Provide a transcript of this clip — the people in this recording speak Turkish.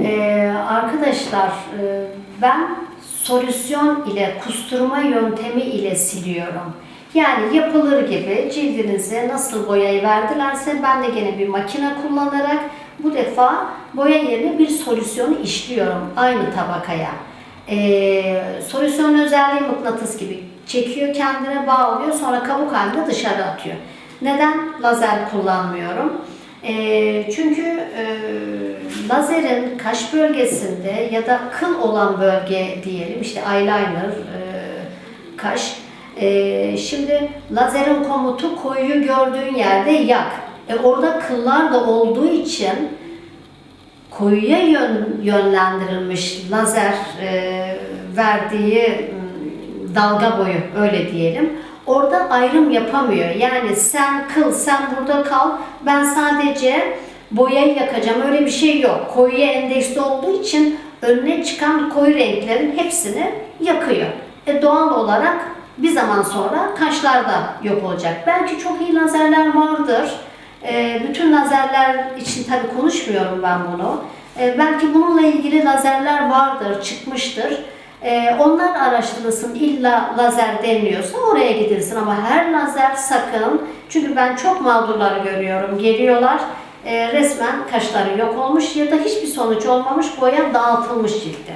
Ee, arkadaşlar e, ben solüsyon ile kusturma yöntemi ile siliyorum. Yani yapılır gibi cildinize nasıl boyayı verdilerse ben de gene bir makine kullanarak bu defa boya yerine bir solüsyonu işliyorum aynı tabakaya. Ee, solüsyon özelliği mıknatıs gibi çekiyor kendine bağlıyor sonra kabuk halinde dışarı atıyor. Neden lazer kullanmıyorum? Ee, çünkü e, lazerin kaş bölgesinde ya da kıl olan bölge diyelim işte eyeliner, e, kaş. E, şimdi lazerin komutu koyu gördüğün yerde yak. E, orada kıllar da olduğu için koyuya yön, yönlendirilmiş lazer e, verdiği m, dalga boyu öyle diyelim. Orada ayrım yapamıyor. Yani sen kıl, sen burada kal. Ben sadece boyayı yakacağım. Öyle bir şey yok. Koyuya endeksli olduğu için önüne çıkan koyu renklerin hepsini yakıyor. E doğal olarak bir zaman sonra kaşlar da yok olacak. Belki çok iyi lazerler vardır. E, bütün lazerler için tabii konuşmuyorum ben bunu. E, belki bununla ilgili lazerler vardır, çıkmıştır. E, onlar araştırılsın. İlla lazer deniliyorsa oraya gidilsin ama her lazer sakın. Çünkü ben çok mağdurları görüyorum. Geliyorlar e, resmen kaşları yok olmuş ya da hiçbir sonuç olmamış boya dağıtılmış ciltte.